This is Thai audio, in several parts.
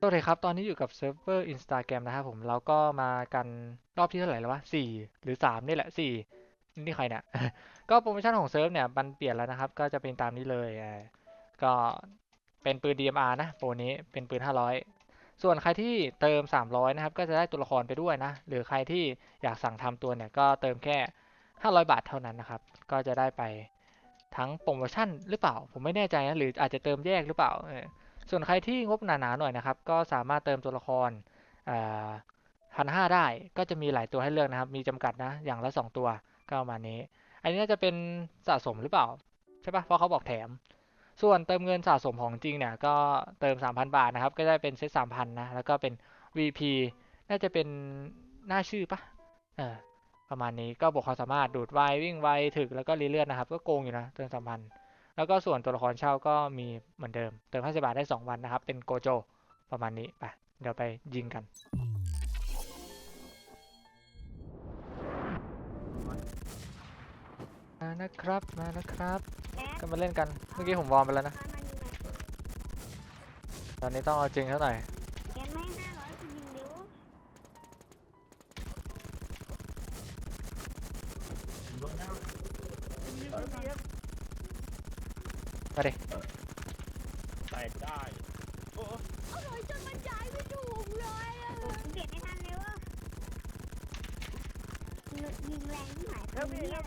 สวัสดีครับ ตอนนี้อยู่กับเซิร์ฟเวอร์ Instagram นะครับผม แล้วก็มากันรอบที่เท่าไหร่แล้ววะสี่หรือสามนี่แหละสี่นี่ใครเนี่ย ก็โปรโมชั่นของเซิร์ฟเนี่ย มันเปลี่ยนแล้วนะครับ ก็จะเป็นตามนี้เลย ก็เป็นปืน DMR นะ โปรนี้เป็นปืน 500 ส่วนใครที่เติม 300 นะครับ ก็จะได้ตัวละครไปด้วยนะ หรือใครที่อยากสั่งทำตัวเนี่ย ก็เติมแค่ 500 บาทเท่านั้นนะครับ ก็จะได้ไปทั้งโปรโมชั่นหรือเปล่า ผมไม่แน่ใจนะ หรืออาจจะเติมแยกหรือเปล่า ส่วนใครที่งบหนาๆหน่อยนะครับ ก็สามารถเติมตัวละครพันห้าได้ก็จะมีหลายตัวให้เลือกนะครับ มีจำกัดนะ อย่างละสองตัวก็ประมาณนี้ อันนี้น่าจะเป็นสะสมหรือเปล่า ใช่ปะเพราะเขาบอกแถม ส่วนเติมเงินสะสมของจริงเนี่ย ก็เติม 3,000 บาทนะครับ ก็ได้เป็นเซต3,000นะ แล้วก็เป็น VP น่าจะเป็นหน้าชื่อปะเออประมาณนี้ก็บวกความสามารถดูดไววิ่งไวถึกแล้วก็รีเลือดนะครับ ก็โกงอยู่นะเติม3,000 แล้วก็ส่วนตัวละครเช่าก็มีเหมือนเดิม เติม50บาทได้ 2 วันนะครับ เป็นโกโจประมาณนี้ไปเดี๋ยวไปยิงกัน มานะครับมานะครับ ก็มาเล่นกัน เมื่อกี้ผมวอร์มไปแล้วนะ ตอนนี้ต้องเอาจริงเท่าไหร่อย มาดิแตกได้โอ้อร่อยจนมันจ่ายไม่ถูกเลยอะเบียดไม่ทันเร็วยิงแรงที่หายไปเนี่ย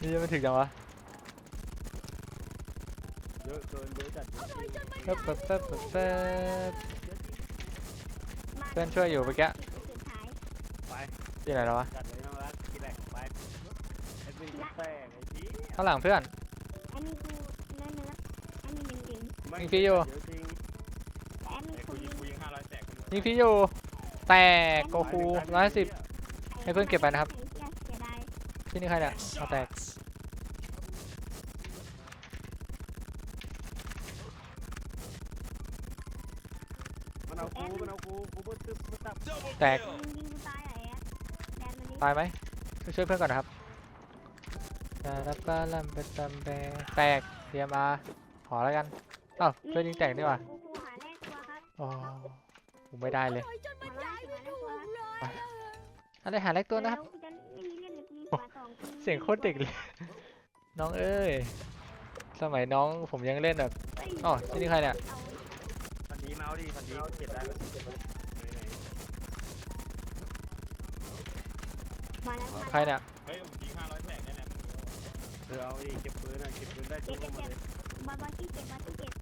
นี่ยังไม่ถึงจังวะเยอะเกินเยอะจัดเยอะจริงแป๊บแป๊บแป๊บแป๊บแป๊บเพื่อนช่วยอยู่เมื่อกี้สุดท้ายไปที่ไหนแล้ววะจัดเลยน้องรักกินแหลกไปไอ้เป็นแตกไอ้ที่ข้างหลังเพื่อน อันนี้กูเนื้อเนื้ออันนี้ยิงเองยิงฟรีอยู่เยอะจริงแต่อันนี้ไอ้กูกูยิยิงงกูยิงห้าร้อยแตกยิงพี่อยู่ แตกโกคูร้อยสิบ ให้เพื่อนเก็บไปนะครับ เสียดายที่นี่ใครเนี่ยเอาแตกมันเอากูมันเอากูกูบึ้ตึ๊บบึ้ตับแตกยิงยิงกูตายอะแอดแดนมันนี่ตายไหมช่วยช่วยเพื่อนก่อนนะครับ ตาลับปาลัมเปตัมแบแตกเทียมอาขอแล้วกันเอ้าเพื่อนยิงแตกนี่หว่ากูกูหาแรกตัวครับอ๋อผมไม่ได้เลยหาแรกตัวหาแรกตัวครับอะไรหาเล็กตัวนะครับแล้วกูจะไม่มีเล่นเลยกูมีขวาสองกูมีเสียงโคตรเด็กเลย น้องเอ้ย สมัยน้องผมยังเล่นแบบเอ้ยอ๋อที่นี่ใครเนี่ยพันดีเมาส์ดิพันดีเก็บได้ไหมเก็บได้ไหนมาแล้วใครเนี่ย เออเอาดิเก็บปืนอะเก็บปืนได้เจ็ทุบกเจ็บมาเจ็เลยบาบาที่เจ็บบาที่เจ็บ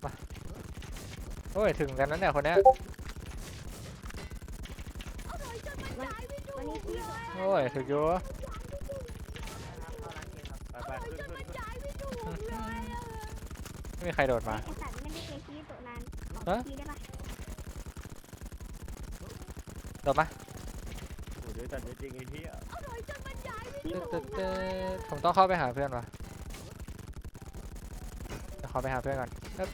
โอ้ยถึงกันนั้นเนี่ยคนเนี้ยวันวันนี้พี่โอ้ยถึงอยู่ไปไปขึ้นขึ้นขึ้นไม่มีใครโดดมา ไอสัตว์ไม่ได้เคยชี้ตัวนานขอฮะชี้ได้ปะโดดมาโอ้เยอะจัดเยอะจริงไอ้ที่ตึ๊ดตึ๊ดตึ๊ดผมต้องเข้าไปหาเพื่อนวะเดี๋ยวข อไปหาเพื่อนก่อนเอ๊บ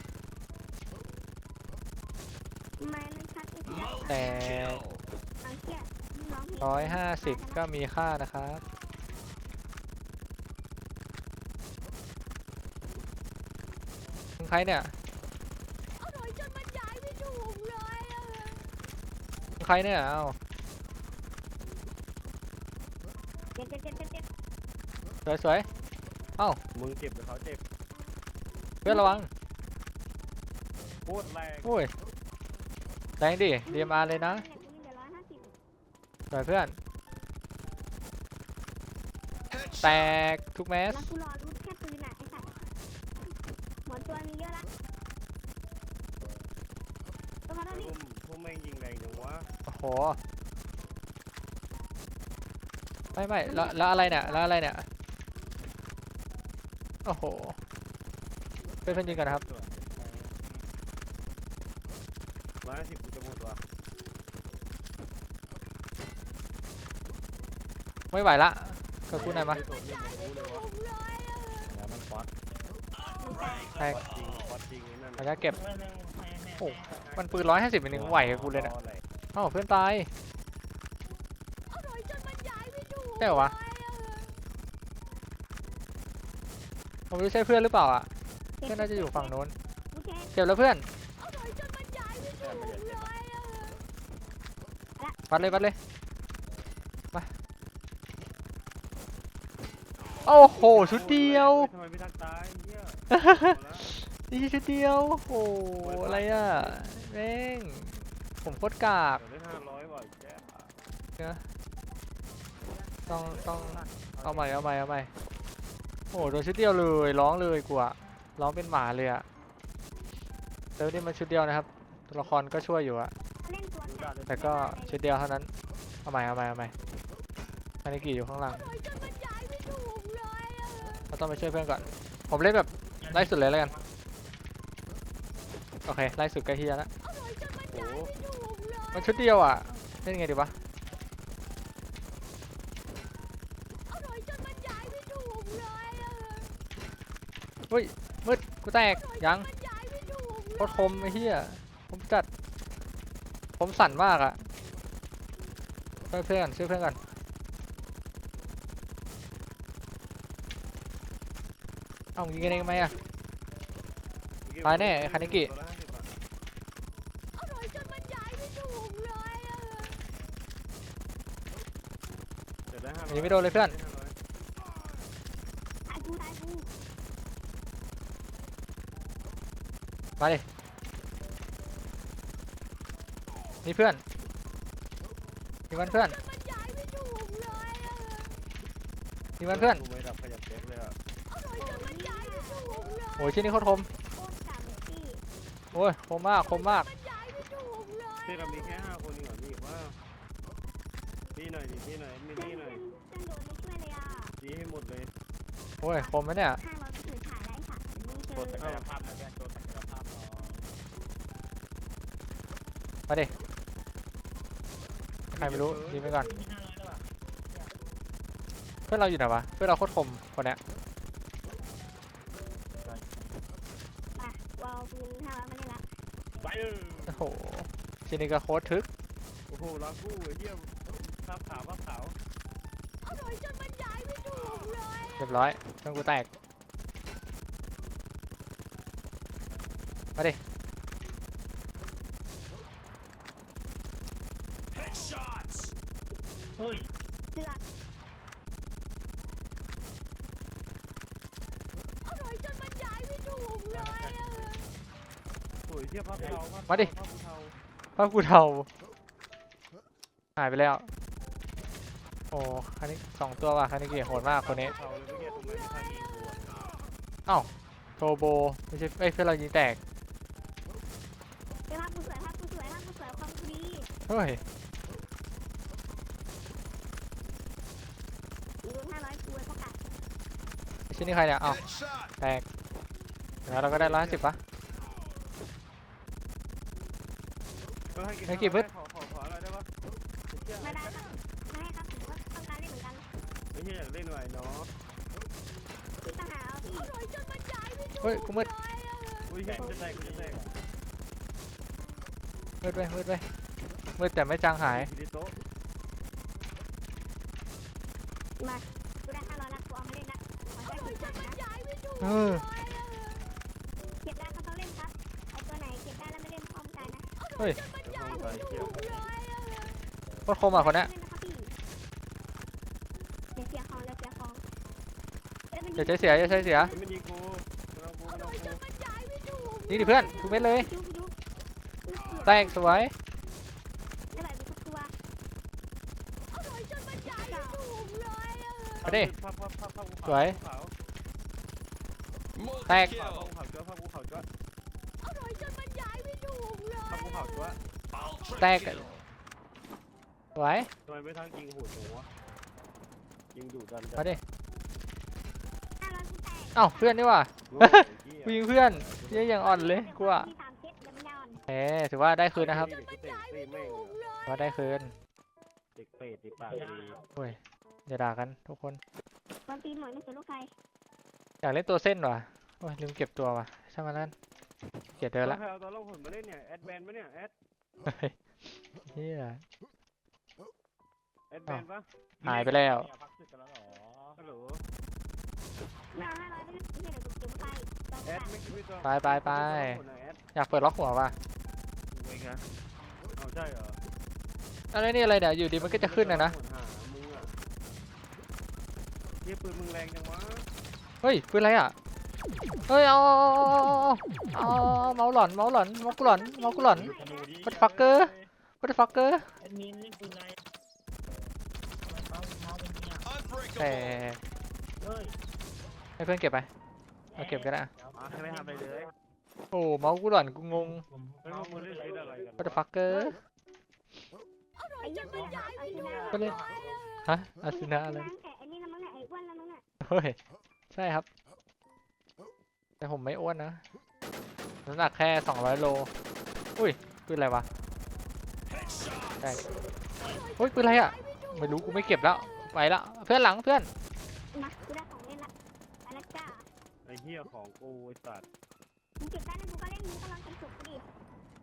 ไม่ไม่ชัดไอ้สัตว์แต่เอาเชี่ยน้องเห็นร้อยห้าสิบก็มีค่านะครับมึงใครเนี่ยมึงใครเนี่ยเอ้าเจ็บเจ็บเจ็บเจ็บเจ็บสวยสวยมึงเจ็บหรือเขาเจ็บ เพื่อนระวังโคตรแรงโอ้ยแรงดิ DMR เลยนะกูมีแต่ร้อยห้าสิบสวยเพื่อน แตกทุกแมสแล้วกูรอรูดแค่ปืนอะไอสัตว์หมดตัวมีเยอะละตัวมาเท่านี้พวกพวกแม่งยิงแรงจังวะโอ้โหไม่ไม่แล้วแล้วอะไรเนี่ยแล้วอะไรเนี่ยโอ้โห เพื่อนเพื่อนยิงกันนะครับร้อยห้าสิบกูจะหมดว่ะไม่ไหวละก็กูหน่อยมาไตัวนี้มันรู้เลยวะแล้วมันฟอสแตกฟอสจริงฟอสจริงไอ้นั่นขออนุญาตเก็บโอ้มันปืนร้อยห้าสิบมันยังไหวกับกูเลยเนี่ยเอ้าเพื่อนตายใช่เหรอวะผมไม่รู้ใช่เพื่อนหรือเปล่าอะ เพื่อนน่าจะอยู่ฝั่งโน้นเคเก็บแล้วเพื่อนวัดเลยวัดเลยมาโอ้โหชุดเดียวนี่ชุดเดียวโอ้หอะไรอะแม่งผมโคตรกากต้องต้องเอาใหม่เอาใหม่เอาใหม่โอ้โหโดนชุดเดียวเลยร้องเลยกูอะ ร้องเป็นหมาเลยอะเซิร์ฟนี่มันชุดเดียวนะครับ ตัวละครก็ช่วยอยู่อะเล่นตัวกันแต่ก็ชุดเดียวเท่านั้น เอาใหม่เอาใหม่เอาใหม่คานิกิอยู่ข้างหลังอร่อยจนบรรยายไม่ถูกเลยอะเราต้องไปช่วยเพื่อนก่อน ผมเล่นแบบไล่สุดเลยแล้วกัน โอเคไล่สุดใกล้เฮียแล้วอร่อยจนบรรยายไม่ถูกเลยมันชุดเดียวอะ เล่นไงดีวะอร่อยจนบรรยายไม่ถูกเลยอะ มืดกูแตกยังบรรยายไม่ถูกโคตรคมไอ้เฮียผมจัด ผมสั่นมากอะช่วยเพื่อนช่วยเพื่อนก่อนเอ้ายิงกันเองไหมอะตายแน่ไอ้คานิกิตัวละ50บาทอร่อยจนบรรยายไม่ถูกเลยอะเดี๋ยวได้ห้าร้อยยิงไม่โดนเลยเพื่อน ได้500 ตายกูตายกู มาดินี่เพื่อนนี่มันเพื่อนจนบรรยายไม่ถูกเลยอะนี่มันเพื่อนกูไม่รับขยับเด็กเลยอะอร่อยจนบรรยายไม่ถูกเลยโอ้ยที่นี่โคตรคมโคตรกาเมตี้โอ้ยคมมากคมมากบรรยายไม่ถูกเลยที่เรามีแค่ห้าคนเองเหรอนี่ว่าดีหน่อยดิดีหน่อยไม่ดีหน่อยจันโดนไม่ช่วยเลยอะดีให้หมดเลยโอ้ยคมไหมเนี่ย ห้าร้อยก็ถือถ่ายได้ค่ะมึงเจกอดศักยภาพหน่อยแกกดศักยภาพหน่ มาดิ ใครไม่รู้ยิงไปก่อน เพื่อนเราอยู่ไหนวะ เพื่อนเราโคตรคมคนเนี้ยมาวอลปืนห้าร้อยมาได้ละไปเออโอ้โหชินิกาโคตรทึก โอ้โหลากู้ไอ้เหี้ยภาพขาวภาพขาวอร่อยจนบรรยายไม่ถูกเลยเรียบร้อยเครื่องกูแตก มาดิ เสือกอร่อยจนบรรยายไม่ถูกเลยอะโอ้ยเหี้ยภาพเทาภพมาดิภาพเทาภาพกูเทาหายไปแล้ว โอ้คันนี้สองตัวว่ะคันนี้เกียโหดมากคนนี้เทาเลยเมื่อกี้ทำไมไม่ทันยิงกูอะโทโบไม่ใช่เอ้ยเพื่อนเรายิงแตกเดี๋ยวภาพกูสวยภาพกูสวยภาพกูสวยความกูดี เฮ้ย อีกห้าร้อยกูไว้ประกาศ ชิ้นนี้ใครเนี่ย เอ้าแตกแล้วเราก็ได้ร้อยสิบปะก็ให้ให้กี่500บึ๊ดขอขอขออะไรได้ปะไอ้เหี้ยไม่ได้ครับไม่ให้ครับผมก็ต้องการเล่นเหมือนกันไอ้เหี้ยอยากเล่นหน่อยเนาะพี่ต้องหาเอาพี่อร่อยจนบรรยายไม่ถูกเฮ้ยกูมืดอุ้ยเหี้ยกูจะแตกกูจะแตกมืดไปมืดไปมืดแต่ไม่จางหายทีโต๊ะ มากูได้ห้าร้อยละกูเอามาเล่นละขอใช้ถุงมือนะ เออ เก็บได้ก็ต้องเล่นครับไอตัวไหนเก็บได้แล้วไม่เล่นพร้อมกันนะเฮ้ยเดี๋ยวเข้าไปเหี้ยโคตรคมอะคนเนี้ยเล่นนะครับพี่เดี๋ยวเสียของเดี๋ยวเสียของเอ้ยมันอย่าใช้เสียอย่าใช้เสีย มันยิงกูมันเอากูมันเอากูนี่ดิเพื่อนทุกเม็ดเลยดูดูดูแตกสวยไม่ไหวกูทุกตัวอร่อยจนบรรยายไม่ถูกเลยอะมาดิภาพภาพภาพภาพภูสเขาวยภูเขาแตกภาพภูเขาจ้วภาพภูเขาจ้วอร่อยจนบรรยายไม่ถูกเลยภาพภูเขาจ้วแตก สวยทำไมไม่ทั้งยิงหูหนูวะยิงดุดันจัมาดิห้าร้อยกูแตกเอ้าเพื่อนนี่ว่ะโง่ไอ้เหี้ยกูยิงเพื่อนยังยังอ่อนเลยกูอะมีสามเซตเดี๋ยวมันจะอ่อนเอ๊ถือว่าได้คืนนะครับเด็กกูเตะตีแม่งเลยถือว่าได้คืนเด็กเป็ดติดปากดีโอ้ยอย่าด่ากันทุกคนบอลตีนหมอยไม่สนลูกใครอยากเล่นตัวเส้นว่ะโอ้ยลืมเก็บตัวว่ะช่างมันนั่นเกลียดเดินละใครเอาตัวล่องหนมาเล่นเนี่ยแอดแบนปะเนี่ยแอดเฮ้ยเฮียแอดแบนปะหายไปแล้วพักศึกกันแล้วเหรอฮัลโหลไม่เอาห้าร้อยไม่ได้ไม่ได้เดี๋ยวกูเก็บไว้ไปแอดไม่คิดไม่ตัวไปไปไปแอดอยากเปิดล็อกหัวว่ะเองนะเอาใช่เหรออะไรนี่อะไรเนี่ยอยู่ดีมันก็จะขึ้นนะนะหามึงอะเฮียปืนมึงแรงจังวะเฮ้ยปืนอะไรอะ เฮ้ยเอาเอาเอเอาเมาหลอนเมาหลอนเมากูหลอนเมากูหลอนธนูดิ What the fucker what the fucker แอดมินเล่นปืนอะไรทำไมเมาเมาส์เป็นเนี่ยแต่เฮ้ยให้เพื่อนเก็บไปเอาเก็บก็ได้อะอะให้ไม่ทำอะไรเลยโอ้เมากูหลอนกูงง ผมไม่รู้มึงเล่นอะไรกัน what the fucker ไอ้เหี้ยมันใหญ่ไปดูก็เลยฮะอาซินะอะไรไอ้นี่ละมั้งไอ้อ้วนละมั้ง เฮ้ย ใช่ครับ แต่ผมไม่อ้วนนะ น้ำหนักแค่ 200 โล อุ้ยปืนอะไรวะใช่อุ้ยปืนอะไรอะ ไม่รู้กูไม่เก็บแล้ว ไปละ เพื่อนหลังเพื่อน มากูได้ของเล่นละไปละจ้าไอ้เฮียของกูไอ้สัตว์มึงเก็บได้แล้วกูก็เล่นมึงก็ลองกันสุกกูดิ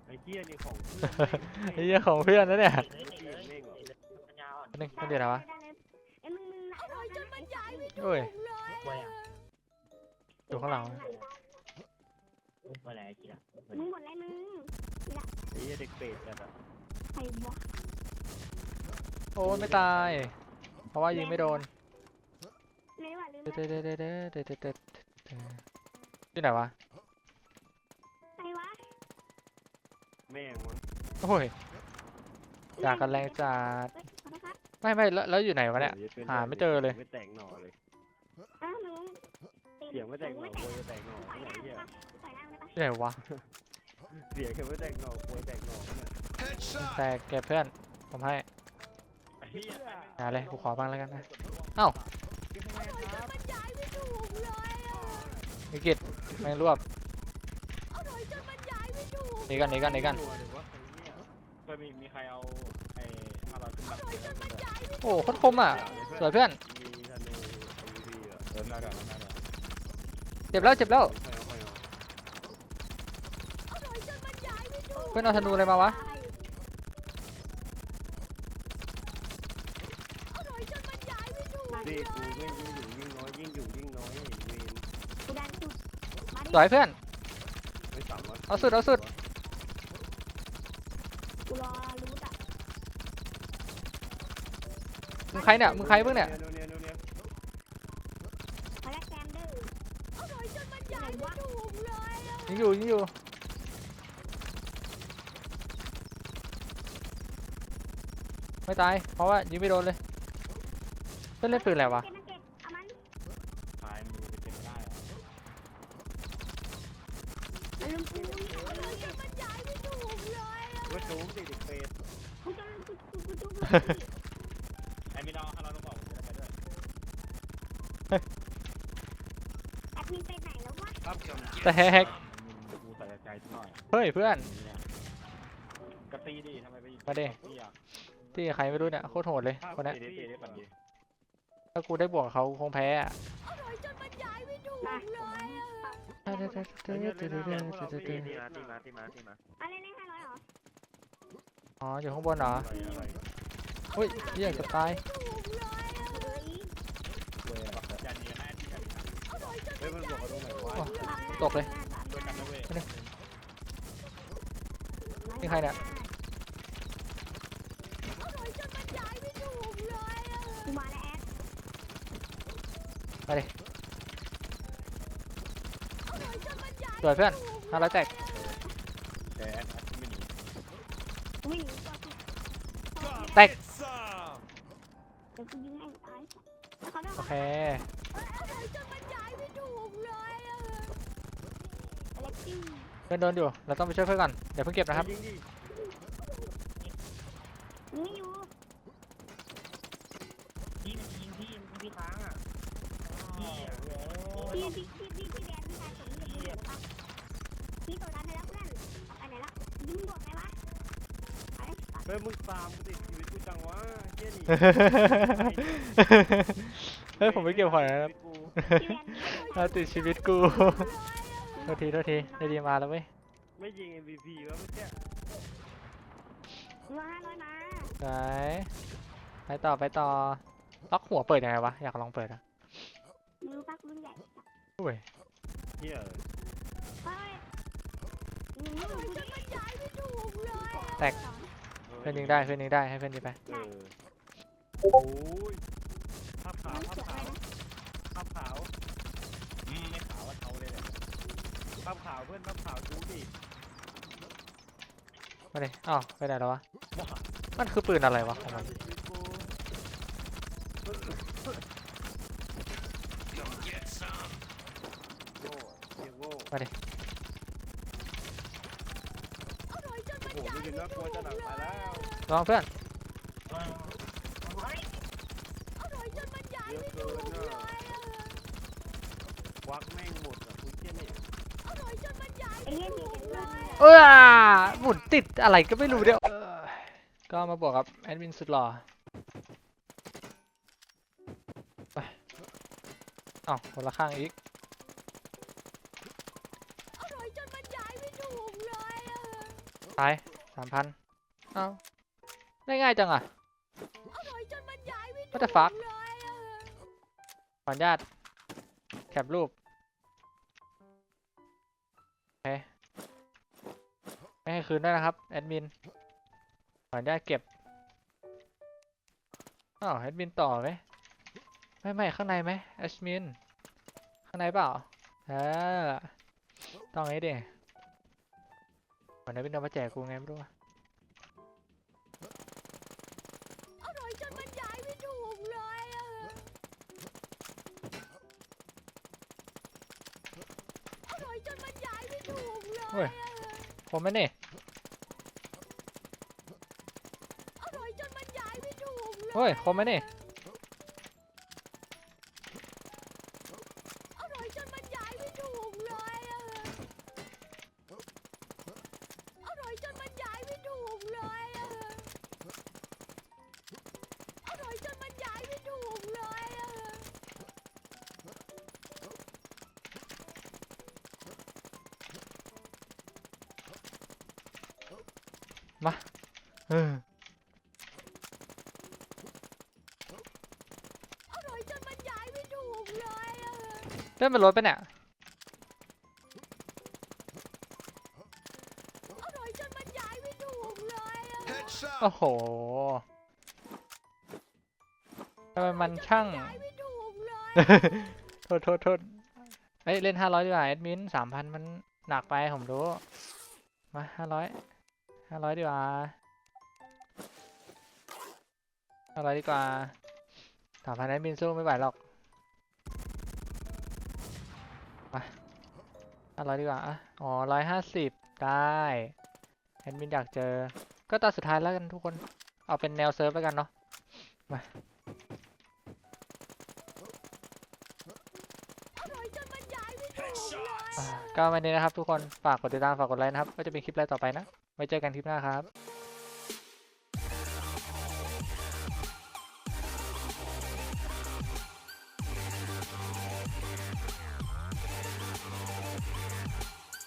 ไอ้เฮียนี่ของเพื่อนแม่งไอ้เหี้ยของเพื่อนนะเนี่ยเตะเลยเตะเลยเตะเลยปัญญาอ่อนนึงมันเดี๋ยวอะไรวะได้เลยไอ้มึงมึงนะโอ้ยจนมันใหญ่ไปโอ้ยกล้วยอะอยู่ข้างหลัง อุ้ยอะไรไอ้เหี้ยมึงหมดเลยมึงไอ้เฮียเด็กเป็ดจัดอะใครวะโอ้ยไม่ตาย เพราะว่ายิงไม่โดนเลยว่ะลืมเด็ดเด็ดเด็ดเด็ดเด็ดเด็ดเด็ดที่ไหนวะ ใครวะแม่งมั้งโอ้ยจากกันแรงจัด เฮ้ยขอโทษครับไม่ไม่แล้วแล้วอยู่ไหนวะเนี่ยโอ้ป็หาไม่เจอเลย ไม่แตกหน่อเลย อ้าวมึงเสียงไม่แตกหน่อกูจะแตกหน่อต่อยที่ไหนหน้าเฮีย ที่ไหนวะเสียงแค่ไม่แตกหน่อกูจะแตกหน่อเนี่ยแต่เก็บเพื่อนผมให้ไอ้เฮียหาเลยกูขอบ้างแล้วกันนะวิกฤตแม่งรวบหนีกันหนีกันหนีกันเคยมีมีใครเอาไอ้มาลอยขึ้นมาเก็บไหมโอ้โคตรคมอะสวยเพื่อนมีธนูไอ้พี่อะเดินหน้ากันหน้ากันเจ็บแล้วเจ็บแล้ว ใคร เอาใครเอาเพื่อนเอาธนูอะไรมาวะดีกูไม่ยิ่งอยู่ยิ่งน้อยยิ่งอยู่ยิ่งน้อยไอ้เวนกูดันสุดมาดิสวยเพื่อน ไม่สามารถเอาสุดเอาสุด กูรอรู้อะมึงใครเนี่ย มึงใครเพิ่งเนี่ยเนียเนียเนียมาแล้วแกมเด้ออร่อยจนมันใหญ่วะยิงอยู่ยิงอยู่ ไม่ตาย เพราะว่ายิงไม่โดนเลยเพื่อนเล่นปืนอะไรวะเก็บมันเก็บเอามันตายมือไปเก็บไม่ได้อะมันลุมกูอร่อยจนมันใหญ่ไม่ถูกเลยเว้ยจูงสิเด็กเป็ดกูจะกูกูกูจุกเลยไอ้มีดาวคาราโนบอกผมจะไปด้วยแอดมินไปไหนแล้ววะครับแต่แฮกกูใส่ใจหน่อยเฮ้ยเพื่อน กระตีดิทำไมไปมาดิตีอะ ที่ใครไม่รู้เนี่ยโคตรโหดเลยคนเนี้ยตีดิตีดิปั่นดิถ้ากูได้บวกกับเขาคงแพ้อะมาไอ้เหี้ยเล่นหน้าพวกเราพี่ตีมาตีมาตีมาตีมาอะไรเล่นห้าร้อยเหรออ๋ออยู่ข้างบนเหรออะไรอะไรเฮ้ยเหี้ยเกับตายเฮ้ยเว้ยจันนี่แม่ที่กันเฮ้ยมันบอกกันตรงไหนวะตกเลยด้วยกันนะเว้ยนี่ใครเนี่ย กูมาแล้ว แอดสวยเพื่อนห้าร้อยแตกแต่แอดแอดไม่หนีกูไม่หนีตัวกูแตกเดี๋ยวกูยิงให้ตายแล้วเขาได้โอเคเล็กจี้เพื่อนโดนอยู่ เราต้องไปช่วยเพื่อนก่อน เดี๋ยวเพิ่งเก็บนะครับยิงดิ ยิงไม่อยู่ พี่มันยิงพี่มันยิงพี่ค้างอะพี่อะโอ้ย พี่พี่พี่พี่พี่แดนพี่ชายผมจะยิงเดี๋ยวปะพี่ตัวดันไปแล้วเพื่อนไปไหนละยิงบวกไหมวะไปเฮ้ยมึงตามกูติดชีวิตกูจังวะเฮียนี่เฮ้ยผมไม่เกี่ยวขอนนะครับกูพี่แดนเอาติดชีวิตกูโทษทีโทษทีได้ดีมาแล้วเว้ยไม่ยิง MVP วะเมื่อกี้เงินห้าร้อยมาไหนไปต่อไปต่อล็อกหัวเปิดยังไงวะอยากลองเปิดอะมือปักรุ่นใหญ่อุ้ย เฮียเฮ้ยยิงไม่ถูกแตกเออเพื่อนยิงได้ เพื่อนยิงได้ ให้เพื่อนยิงไป เออโอ้ยภาพขาวน้ำภาพเขียวขาวไปนะภาพขาวอืมไม่ขาวว่าเทาเลยแหละภาพขาวเพื่อนภาพขาวดูดิมาดิอ้าวไปไหนแล้ววะว้ามันคือปืนอะไรวะของมัน โง่เสียงโง่ มาดิโอ้โหดูดิน่ากลัวจะหนักไปแล้วลองเพื่อนเยอะเกินอะควักแม่งหมดอะคุณเจ้ยเนี่ยไอ้เหี้ยหนีกันเลยเออหมุนติดอะไรก็ไม่รู้เดี๋ยวก็มาบวกกับแอดมินสุดหล่อไปอ้าวคนละข้างอีก ตายสามพันเอ้าได้ง่ายจังอะ What the fuck ขออนุญาตแคปรูปโอเคไม่ให้คืนด้วยนะครับ แอดมินขออนุญาตเก็บอ้าวแอดมินต่อไหมไม่ไม่ข้างในไหมแอดมินข้างในเปล่าเออต้องไงดิ วันนี้เป็นเอามาแจกกูไงไม่รู้อะเฮ้ยผมไหมนี่เฮ้ยคมไหมนี่ เล่นเป็นรถไปะเนี่ยโอ้โหทำไมมันช่างโทษโทษโทษเอ้ยเล่นห้าร้อยดีกว่าแอดมินสามพันมันหนักไปผมรู้ มาห้าร้อยห้าร้อยดีกว่าห้าร้อยดีกว่าสามพันแอดมินสู้ไม่ไหวหรอก มาห้าร้อยดีกว่าอะอ๋อร้อยห้าสิบได้แอดมินอยากเจอ ก็ตอนสุดท้ายแล้วกันทุกคน เอาเป็นแนวเซิร์ฟแล้วกันเนาะ มาก็วันนี้นะครับทุกคน ฝากกดติดตาม ฝากกดไลค์นะครับ ก็จะเป็นคลิปอะไรต่อไปนะ ไว้เจอกันคลิปหน้าครับ